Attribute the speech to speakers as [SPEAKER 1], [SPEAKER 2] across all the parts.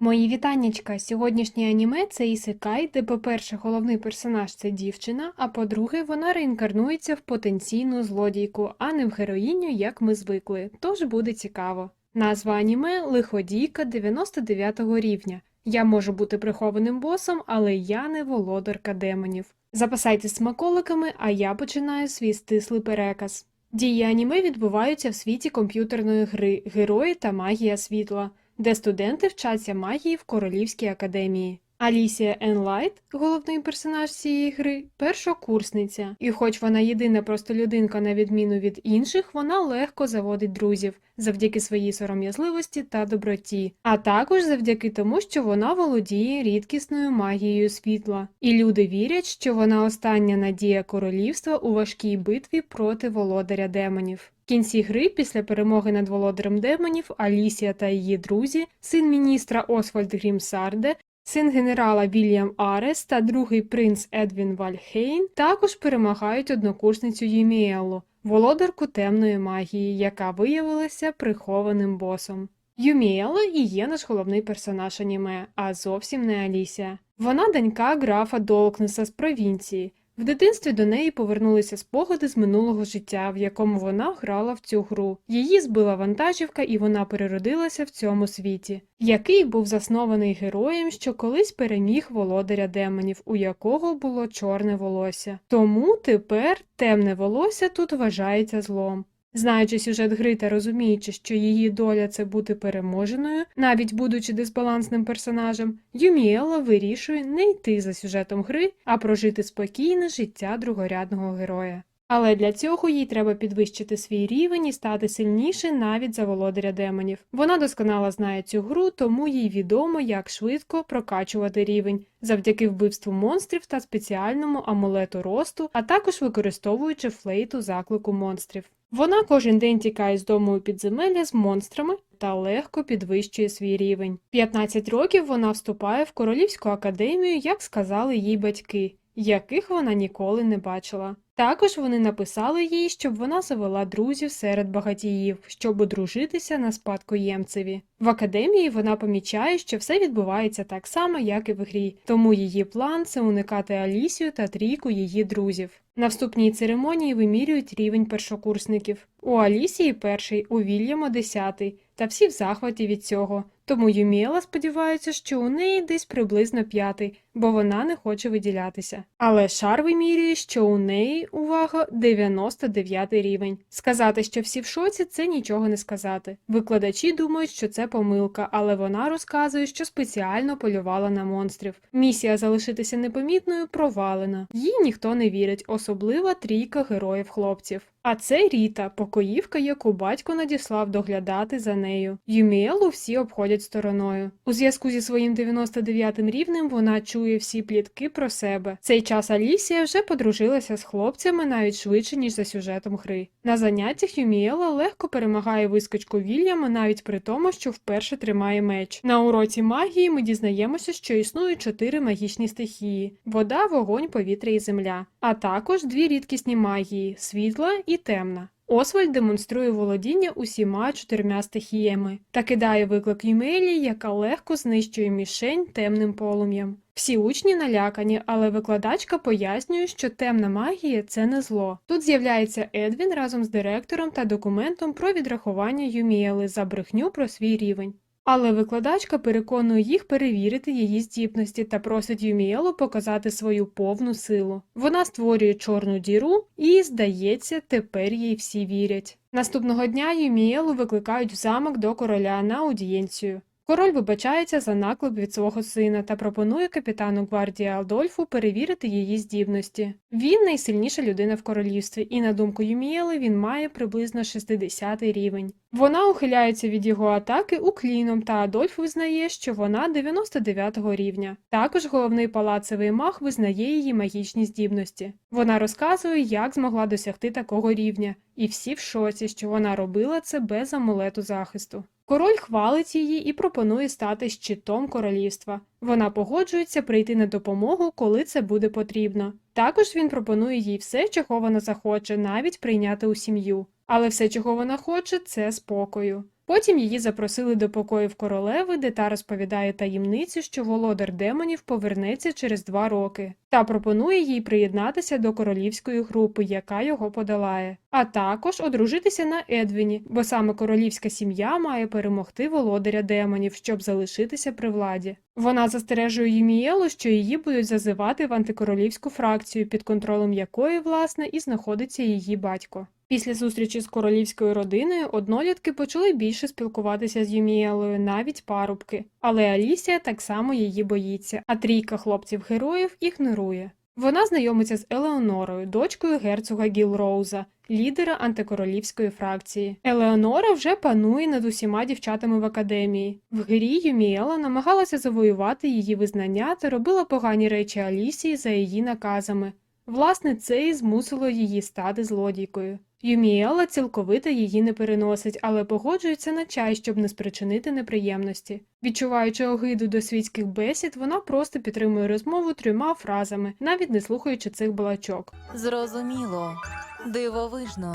[SPEAKER 1] Мої вітаннячка! Сьогоднішнє аніме це ісекай, де, по-перше, головний персонаж це дівчина, а по-друге, вона реінкарнується в потенційну злодійку, а не в героїню, як ми звикли. Тож буде цікаво. Назва аніме Лиходійка 99 рівня. Я можу бути прихованим босом, але я не володарка демонів. Запасайтесь смаколиками, а я починаю свій стислий переказ. Дії аніме відбуваються в світі комп'ютерної гри Герої та магія світла де студенти вчаться магії в Королівській академії. Алісія Енлайт, головний персонаж цієї гри, першокурсниця, і хоч вона єдина простолюдинка на відміну від інших, вона легко заводить друзів завдяки своїй сором'язливості та доброті, а також завдяки тому, що вона володіє рідкісною магією світла, і люди вірять, що вона остання надія королівства у важкій битві проти володаря демонів. В кінці гри, після перемоги над володарем демонів, Алісія та її друзі, син міністра Освальд Грімсарде, син генерала Вільям Арес та другий принц Едвін Вальхейн також перемагають однокурсницю Юміелу, володарку темної магії, яка виявилася прихованим босом. Юміела і є наш головний персонаж аніме, а зовсім не Алісія. Вона донька графа Долкнеса з провінції. В дитинстві до неї повернулися спогади з минулого життя, в якому вона грала в цю гру. Її збила вантажівка, і вона переродилася в цьому світі, який був заснований героєм, що колись переміг володаря демонів, у якого було чорне волосся. Тому тепер темне волосся тут вважається злом. Знаючи сюжет гри та розуміючи, що її доля це бути переможеною, навіть будучи дисбалансним персонажем, Юміела вирішує не йти за сюжетом гри, а прожити спокійне життя другорядного героя. Але для цього їй треба підвищити свій рівень і стати сильніше навіть за володаря демонів. Вона досконало знає цю гру, тому їй відомо, як швидко прокачувати рівень завдяки вбивству монстрів та спеціальному амулету росту, а також використовуючи флейту заклику монстрів. Вона кожен день тікає з дому у підземелля з монстрами та легко підвищує свій рівень. 15 років вона вступає в королівську академію, як сказали їй батьки, яких вона ніколи не бачила. Також вони написали їй, щоб вона завела друзів серед багатіїв, щоб одружитися на спадкоємцеві. В академії вона помічає, що все відбувається так само, як і в грі, тому її план це уникати Алісію та трійку її друзів. На вступній церемонії вимірюють рівень першокурсників. У Алісії перший, у Вільяма десятий, та всі в захваті від цього. Тому Юміела сподівається, що у неї десь приблизно п'ятий, бо вона не хоче виділятися. Але шар вимірює, що у неї, увага, 99 рівень. Сказати, що всі в шоці, це нічого не сказати. Викладачі думають, що це помилка, але вона розказує, що спеціально полювала на монстрів. Місія залишитися непомітною провалена. Їй ніхто не вірить, особливо трійка героїв хлопців. А це Ріта, покоївка, яку батько надіслав доглядати за нею. Юміелу всі обходять стороною. У зв'язку зі своїм 99-м рівнем вона чує всі плітки про себе. Цей час Алісія вже подружилася з хлопцями навіть швидше, ніж за сюжетом гри. На заняттях Юміела легко перемагає вискочку Вільяма навіть при тому, що вперше тримає меч. На уроці магії ми дізнаємося, що існують чотири магічні стихії: вода, вогонь, повітря і земля, а також дві рідкісні магії світла і темна. Освальд демонструє володіння усіма чотирма стихіями та кидає виклик Юмелі, яка легко знищує мішень темним полум'ям. Всі учні налякані, але викладачка пояснює, що темна магія це не зло. Тут з'являється Едвін разом з директором та документом про відрахування Юміели за брехню про свій рівень. Але викладачка переконує їх перевірити її здібності та просить Юміелу показати свою повну силу. Вона створює чорну діру і, здається, тепер їй всі вірять. Наступного дня Юміелу викликають в замок до короля на аудієнцію. Король вибачається за наклеп від свого сина та пропонує капітану гвардії Алдольфу перевірити її здібності. Він найсильніша людина в королівстві, і, на думку Юмієли, він має приблизно 60 рівень. Вона ухиляється від його атаки укліном, та Адольф визнає, що вона 99-го рівня. Також головний палацевий маг визнає її магічні здібності. Вона розказує, як змогла досягти такого рівня, і всі в шоці, що вона робила це без амулету захисту. Король хвалить її і пропонує стати щитом королівства. Вона погоджується прийти на допомогу, коли це буде потрібно. Також він пропонує їй все, чого вона захоче, навіть прийняти у сім'ю. Але все, чого вона хоче, це спокою. Потім її запросили до покоїв королеви, де та розповідає таємницю, що володар демонів повернеться через два роки, та пропонує їй приєднатися до королівської групи, яка його подолає, а також одружитися на Едвіні, бо саме королівська сім'я має перемогти володаря демонів, щоб залишитися при владі. Вона застережує Юмієлу, що її будуть зазивати в антикоролівську фракцію, під контролем якої, власне, і знаходиться її батько. Після зустрічі з королівською родиною однолітки почали більше спілкуватися з Юмієлою, навіть парубки. Але Алісія так само її боїться, а трійка хлопців-героїв ігнорує. Вона знайомиться з Елеонорою, дочкою герцога Гілроуза, лідера антикоролівської фракції. Елеонора вже панує над усіма дівчатами в академії. В грі Юміела намагалася завоювати її визнання та робила погані речі Алісії за її наказами. Власне, це і змусило її стати злодійкою. Юміела цілковито її не переносить, але погоджується на чай, щоб не спричинити неприємності. Відчуваючи огиду до світських бесід, вона просто підтримує розмову трьома фразами, навіть не слухаючи цих балачок.
[SPEAKER 2] Зрозуміло. Дивовижно.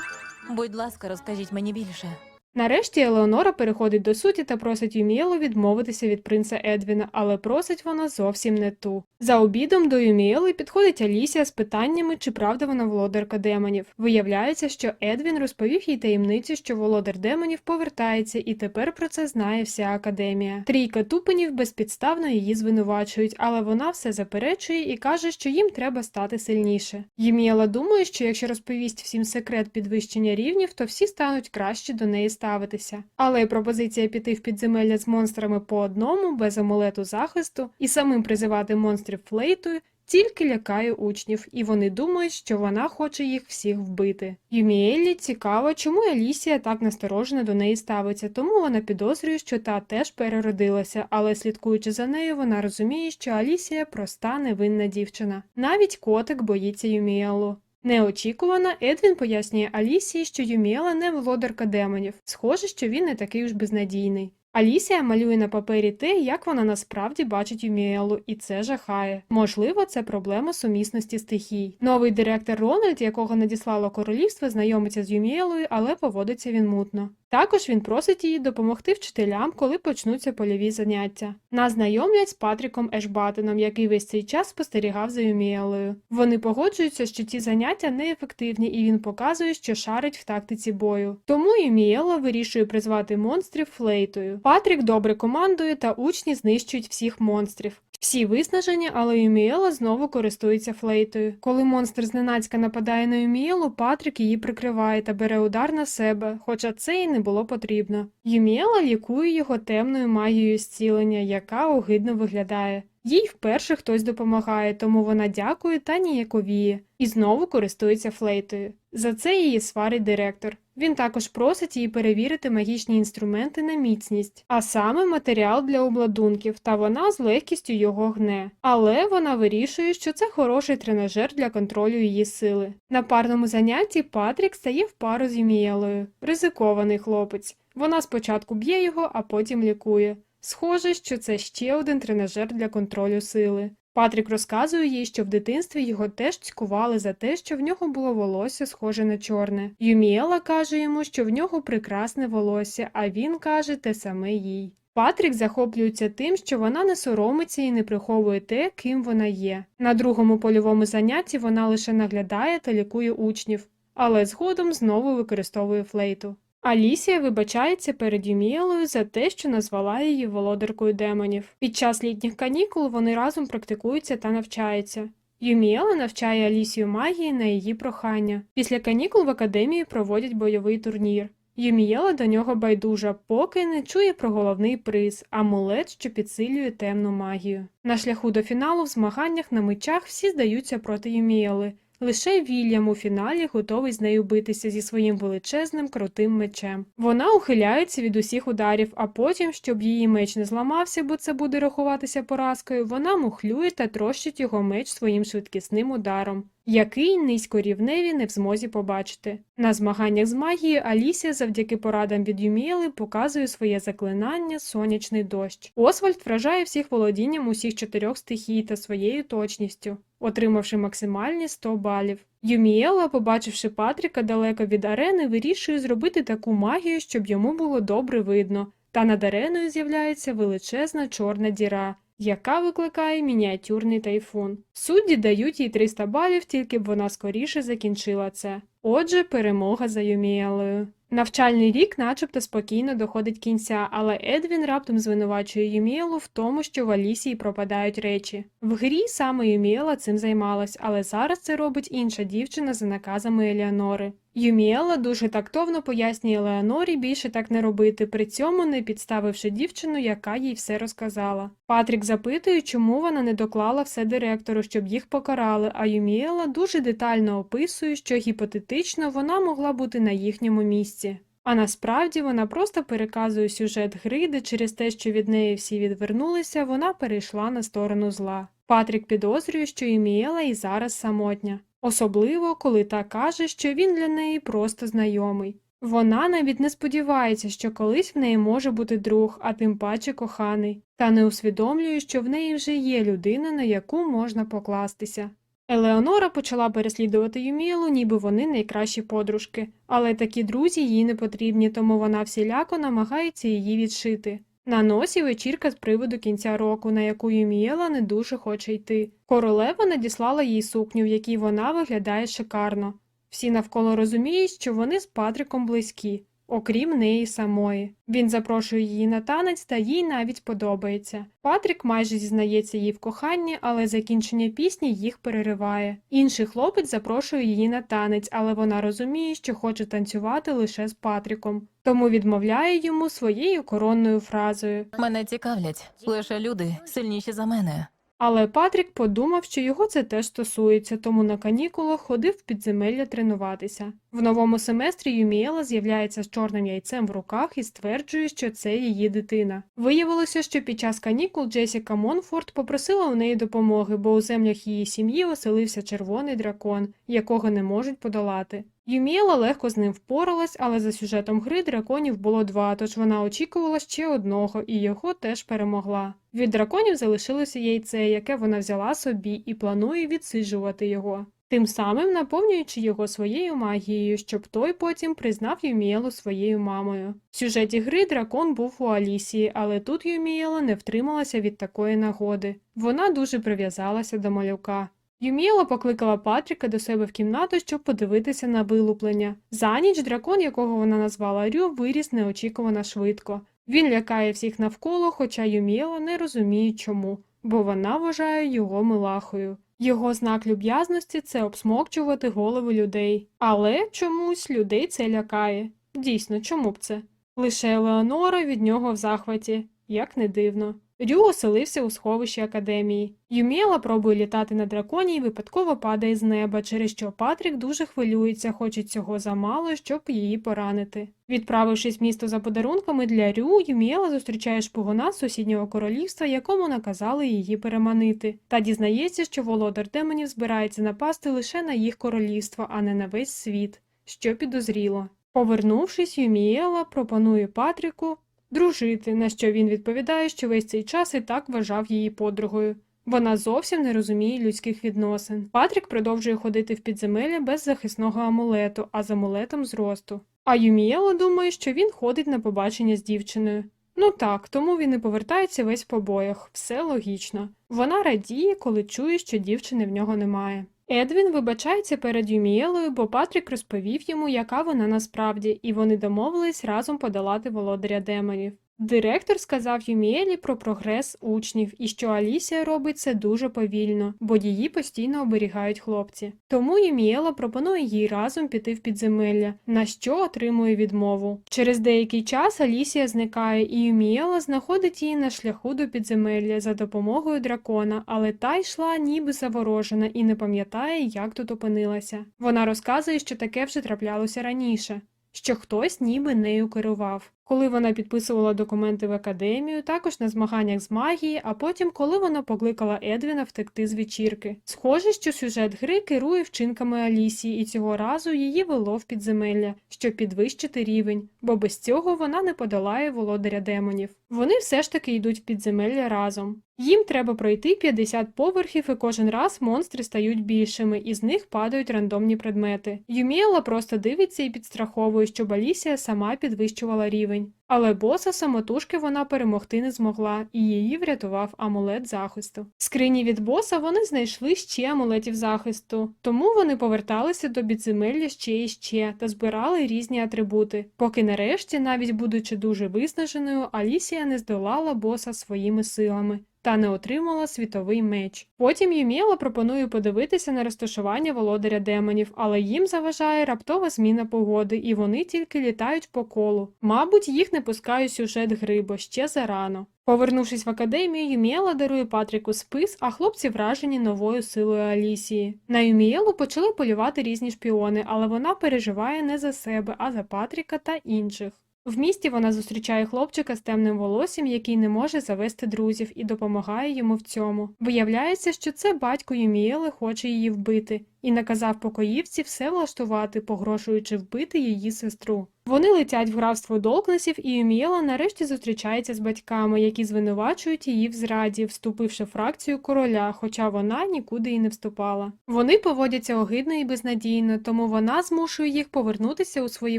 [SPEAKER 2] Будь ласка, розкажіть мені більше.
[SPEAKER 1] Нарешті Елеонора переходить до суті та просить Юміелу відмовитися від принца Едвіна, але просить вона зовсім не ту. За обідом до Юміели підходить Алісія з питаннями, чи правда вона володарка демонів. Виявляється, що Едвін розповів їй таємницю, що володар демонів повертається, і тепер про це знає вся академія. Трійка тупенів безпідставно її звинувачують, але вона все заперечує і каже, що їм треба стати сильніше. Юміела думає, що якщо розповість всім секрет підвищення рівнів, то всі стануть краще до неї ставитися. Але пропозиція піти в підземелля з монстрами по одному, без амулету захисту, і самим призивати монстрів флейтою. Тільки лякає учнів, і вони думають, що вона хоче їх всіх вбити. Юміеллі цікаво, чому Алісія так насторожено до неї ставиться, тому вона підозрює, що та теж переродилася, але слідкуючи за нею, вона розуміє, що Алісія проста невинна дівчина. Навіть котик боїться Юміелу. Неочікувано Едвін пояснює Алісії, що Юміела не володарка демонів. Схоже, що він не такий уж безнадійний. Алісія малює на папері те, як вона насправді бачить Юміелу, і це жахає. Можливо, це проблема сумісності стихій. Новий директор Рональд, якого надіслало королівство, знайомиться з Юміелою, але поводиться він мутно. Також він просить її допомогти вчителям, коли почнуться польові заняття. Нас знайомлять з Патріком Ешбатеном, який весь цей час спостерігав за Юміелою. Вони погоджуються, що ці заняття неефективні, і він показує, що шарить в тактиці бою. Тому Юміела вирішує призвати монстрів флейтою. Патрік добре командує, та учні знищують всіх монстрів. Всі виснажені, але Юміела знову користується флейтою. Коли монстр зненацька нападає на Юміелу, Патрік її прикриває та бере удар на себе, хоча це й не було потрібно. Юміела лікує його темною магією зцілення, яка огидно виглядає. Їй вперше хтось допомагає, тому вона дякує та ніяковіє, і знову користується флейтою. За це її сварить директор. Він також просить її перевірити магічні інструменти на міцність, а саме матеріал для обладунків, та вона з легкістю його гне. Але вона вирішує, що це хороший тренажер для контролю її сили. На парному занятті Патрік стає в пару з Юмієлою. Ризикований хлопець. Вона спочатку б'є його, а потім лікує. Схоже, що це ще один тренажер для контролю сили. Патрік розказує їй, що в дитинстві його теж цькували за те, що в нього було волосся схоже на чорне. Юміела каже йому, що в нього прекрасне волосся, а він каже те саме їй. Патрік захоплюється тим, що вона не соромиться і не приховує те, ким вона є. На другому польовому занятті вона лише наглядає та лікує учнів, але згодом знову використовує флейту. Алісія вибачається перед Юміелою за те, що назвала її володаркою демонів. Під час літніх канікул вони разом практикуються та навчаються. Юміела навчає Алісію магії на її прохання. Після канікул в академії проводять бойовий турнір. Юмієла до нього байдужа, поки не чує про головний приз амулет, що підсилює темну магію. На шляху до фіналу в змаганнях на мечах всі здаються проти Юмієли. Лише Вільям у фіналі готовий з нею битися зі своїм величезним крутим мечем. Вона ухиляється від усіх ударів, а потім, щоб її меч не зламався, бо це буде рахуватися поразкою, вона мухлює та трощить його меч своїм швидкісним ударом. Який низькорівневі не в змозі побачити. На змаганнях з магією Алісія завдяки порадам від Юміели показує своє заклинання сонячний дощ. Освальд вражає всіх володінням усіх чотирьох стихій та своєю точністю. Отримавши максимальні 100 балів. Юміела, побачивши Патріка далеко від арени, вирішує зробити таку магію, щоб йому було добре видно. Та над ареною з'являється величезна чорна діра, яка викликає мініатюрний тайфун. Судді дають їй 300 балів, тільки б вона скоріше закінчила це. Отже, перемога за Юміелою. Навчальний рік начебто спокійно доходить кінця, але Едвін раптом звинувачує Юміелу в тому, що в Алісії пропадають речі. В грі саме Юміела цим займалась, але зараз це робить інша дівчина за наказами Еліанори. Юміела дуже тактовно пояснює Леонорі більше так не робити, при цьому не підставивши дівчину, яка їй все розказала. Патрік запитує, чому вона не доклала все директору, щоб їх покарали, а Юміела дуже детально описує, що гіпотетично вона могла бути на їхньому місці. А насправді вона просто переказує сюжет гри, де через те, що від неї всі відвернулися, вона перейшла на сторону зла. Патрік підозрює, що Юміела і зараз самотня. Особливо, коли та каже, що він для неї просто знайомий. Вона навіть не сподівається, що колись в неї може бути друг, а тим паче коханий, та не усвідомлює, що в неї вже є людина, на яку можна покластися. Елеонора почала переслідувати Юмілу, ніби вони найкращі подружки, але такі друзі їй не потрібні, тому вона всіляко намагається її відшити. На носі вечірка з приводу кінця року, на яку Юмієла не дуже хоче йти. Королева надіслала їй сукню, в якій вона виглядає шикарно. Всі навколо розуміють, що вони з Патриком близькі, окрім неї самої. Він запрошує її на танець та їй навіть подобається. Патрік майже зізнається їй в коханні, але закінчення пісні їх перериває. Інший хлопець запрошує її на танець, але вона розуміє, що хоче танцювати лише з Патріком, тому відмовляє йому своєю коронною фразою.
[SPEAKER 2] Мене цікавлять лише люди сильніші за мене.
[SPEAKER 1] Але Патрік подумав, що його це теж стосується, тому на канікулах ходив в підземелля тренуватися. В новому семестрі Юміела з'являється з чорним яйцем в руках і стверджує, що це її дитина. Виявилося, що під час канікул Джесіка Монфорд попросила у неї допомоги, бо у землях її сім'ї оселився червоний дракон, якого не можуть подолати. Юміела легко з ним впоралась, але за сюжетом гри драконів було два, тож вона очікувала ще одного і його теж перемогла. Від драконів залишилося яйце, яке вона взяла собі і планує відсиджувати його, тим самим наповнюючи його своєю магією, щоб той потім признав Юміелу своєю мамою. В сюжеті гри дракон був у Алісії, але тут Юміела не втрималася від такої нагоди. Вона дуже прив'язалася до малюка. Юміела покликала Патріка до себе в кімнату, щоб подивитися на вилуплення. За ніч дракон, якого вона назвала Рю, виріс неочікувано швидко. Він лякає всіх навколо, хоча Юміела не розуміє чому, бо вона вважає його милахою. Його знак люб'язності це обсмокчувати голови людей. Але чомусь людей це лякає. Дійсно, чому б це? Лише Леонора від нього в захваті, як не дивно. Рю оселився у сховищі академії. Юміела пробує літати на драконі і випадково падає з неба, через що Патрік дуже хвилюється, хоче цього замало, щоб її поранити. Відправившись в місто за подарунками для Рю, Юміела зустрічає шпигуна з сусіднього королівства, якому наказали її переманити, та дізнається, що володар демонів збирається напасти лише на їх королівство, а не на весь світ, що підозріло. Повернувшись, Юміела пропонує Патріку дружити, на що він відповідає, що весь цей час і так вважав її подругою. Вона зовсім не розуміє людських відносин. Патрік продовжує ходити в підземелля без захисного амулету, а з амулетом зросту. А Юміела думає, що він ходить на побачення з дівчиною. Ну так, тому він і повертається весь по боях, все логічно. Вона радіє, коли чує, що дівчини в нього немає. Едвін вибачається перед Юмієлою, бо Патрік розповів йому, яка вона насправді, і вони домовились разом подолати володаря демонів. Директор сказав Юмієлі про прогрес учнів і що Алісія робить це дуже повільно, бо її постійно оберігають хлопці. Тому Юмієла пропонує їй разом піти в підземелля, на що отримує відмову. Через деякий час Алісія зникає, і Юмієла знаходить її на шляху до підземелля за допомогою дракона, але та йшла ніби заворожена і не пам'ятає, як тут опинилася. Вона розказує, що таке вже траплялося раніше. Що хтось ніби нею керував. Коли вона підписувала документи в академію, також на змаганнях з магії, а потім, коли вона покликала Едвіна втекти з вечірки. Схоже, що сюжет гри керує вчинками Алісії, і цього разу її вело в підземелля, щоб підвищити рівень, бо без цього вона не подолає володаря демонів. Вони все ж таки йдуть в підземелля разом. Їм треба пройти 50 поверхів, і кожен раз монстри стають більшими, і з них падають рандомні предмети. Юміела просто дивиться і підстраховує, щоб Алісія сама підвищувала рівень. Але боса самотужки вона перемогти не змогла, і її врятував амулет захисту. В скрині від боса вони знайшли ще амулетів захисту, тому вони поверталися до підземелля ще і ще та збирали різні атрибути, поки нарешті, навіть будучи дуже виснаженою, Алісія не здолала боса своїми силами. Та не отримала світовий меч. Потім Юміела пропонує подивитися на розташування володаря демонів, але їм заважає раптова зміна погоди, і вони тільки літають по колу. Мабуть, їх не пускає сюжет гри, бо ще зарано. Повернувшись в академію, Юміела дарує Патріку спис, а хлопці вражені новою силою Алісії. На Юміелу почали полювати різні шпіони, але вона переживає не за себе, а за Патріка та інших. В місті вона зустрічає хлопчика з темним волоссям, який не може завести друзів, і допомагає йому в цьому. Виявляється, що це батько Юміели хоче її вбити, і наказав покоївці все влаштувати, погрошуючи вбити її сестру. Вони летять в графство Долкнесів, і Юміела нарешті зустрічається з батьками, які звинувачують її в зраді, вступивши в фракцію короля, хоча вона нікуди і не вступала. Вони поводяться огидно і безнадійно, тому вона змушує їх повернутися у свої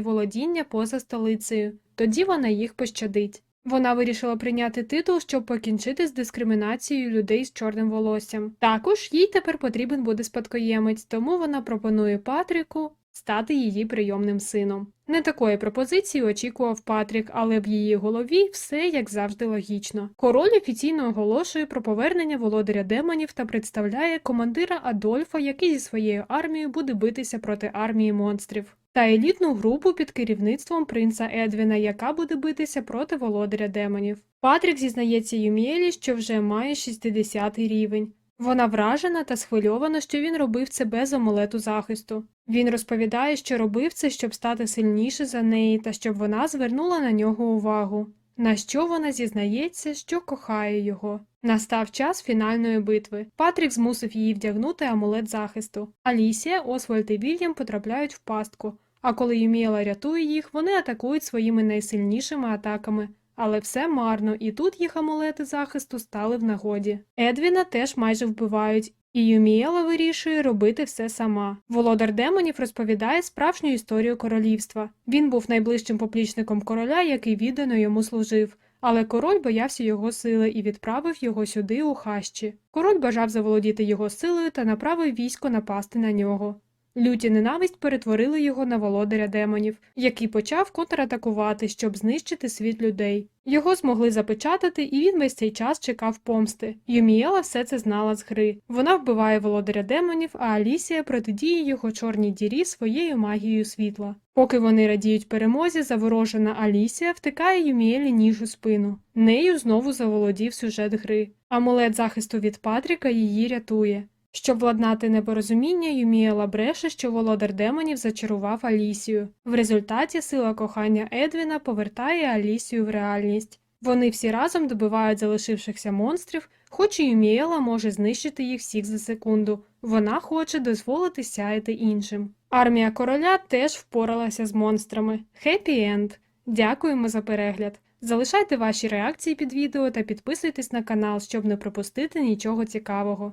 [SPEAKER 1] володіння поза столицею. Тоді вона їх пощадить. Вона вирішила прийняти титул, щоб покінчити з дискримінацією людей з чорним волоссям. Також їй тепер потрібен буде спадкоємець, тому вона пропонує Патріку стати її прийомним сином. Не такої пропозиції очікував Патрік, але в її голові все як завжди логічно. Король офіційно оголошує про повернення володаря демонів та представляє командира Адольфа, який зі своєю армією буде битися проти армії монстрів. Та елітну групу під керівництвом принца Едвіна, яка буде битися проти володаря демонів. Патрік зізнається Юміелі, що вже має 60 рівень. Вона вражена та схвильована, що він робив це без амулету захисту. Він розповідає, що робив це, щоб стати сильніше за неї та щоб вона звернула на нього увагу. На що вона зізнається, що кохає його. Настав час фінальної битви. Патрік змусив її вдягнути амулет захисту. Алісія, Освальд і Вільям потрапляють в пастку. А коли Юміела рятує їх, вони атакують своїми найсильнішими атаками. Але все марно, і тут їх амулети захисту стали в нагоді. Едвіна теж майже вбивають, і Юміела вирішує робити все сама. Володар демонів розповідає справжню історію королівства. Він був найближчим поплічником короля, який віддано йому служив. Але король боявся його сили і відправив його сюди у хащі. Король бажав заволодіти його силою та направив військо напасти на нього. Люті ненависть перетворили його на володаря демонів, який почав контратакувати, щоб знищити світ людей. Його змогли запечатати, і він весь цей час чекав помсти. Юміела все це знала з гри. Вона вбиває володаря демонів, а Алісія протидіє його чорній дірі своєю магією світла. Поки вони радіють перемозі, заворожена Алісія втикає Юміелі ніж у спину. Нею знову заволодів сюжет гри. Амулет захисту від Патріка її рятує. Щоб владнати непорозуміння, Юміела бреше, що володар демонів зачарував Алісію. В результаті сила кохання Едвіна повертає Алісію в реальність. Вони всі разом добивають залишившихся монстрів, хоч і Юміела може знищити їх всіх за секунду. Вона хоче дозволити сяяти іншим. Армія короля теж впоралася з монстрами. Хеппі енд! Дякуємо за перегляд! Залишайте ваші реакції під відео та підписуйтесь на канал, щоб не пропустити нічого цікавого.